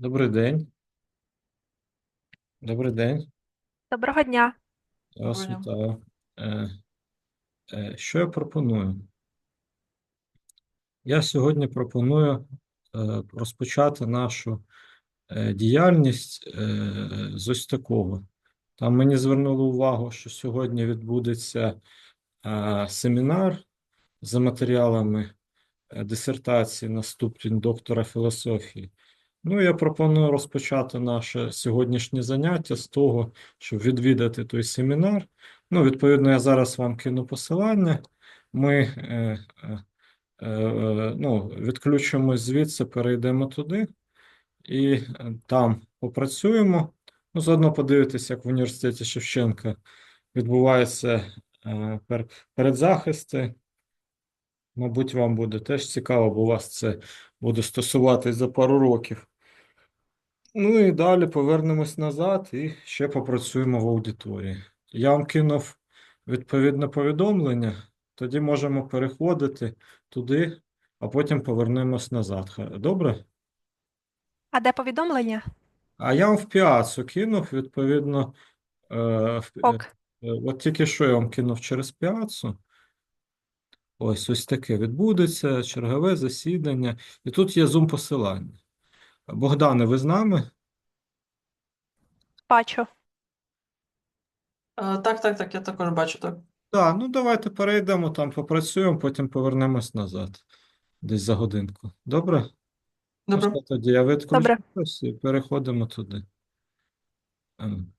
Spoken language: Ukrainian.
Добрий день. Добрий день. Доброго дня. Я вас Доброго вітаю. Е, е, Що я пропоную? Я сьогодні пропоную е, розпочати нашу е, діяльність е, з ось такого. Там мені звернули увагу, що сьогодні відбудеться е, семінар за матеріалами дисертації на ступінь доктора філософії. Ну, я пропоную розпочати наше сьогоднішнє заняття з того, щоб відвідати той семінар. Ну, відповідно, я зараз вам кину посилання. Ми е, е, е, ну, відключимось звідси, перейдемо туди і е, там попрацюємо. Ну, заодно подивитися, як в університеті Шевченка відбуваються е, пер- передзахисти. Мабуть, вам буде теж цікаво, бо у вас це буде стосуватись за пару років. Ну і далі повернемось назад і ще попрацюємо в аудиторії. Я вам кинув відповідне повідомлення, тоді можемо переходити туди, а потім повернемось назад. Добре? А де повідомлення? А я вам в піацу кинув, відповідно, е, в- е, Ок. е, от тільки що я вам кинув через піацу. Ось ось таке відбудеться, чергове засідання. І тут є зум-посилання. Богдане, ви з нами? Бачу. Е, Так, так, так, я також бачу, так. Так, ну давайте перейдемо там, попрацюємо, потім повернемось назад. Десь за годинку. Добре? Добре. все, тоді я відключусь і переходимо туди. Ем.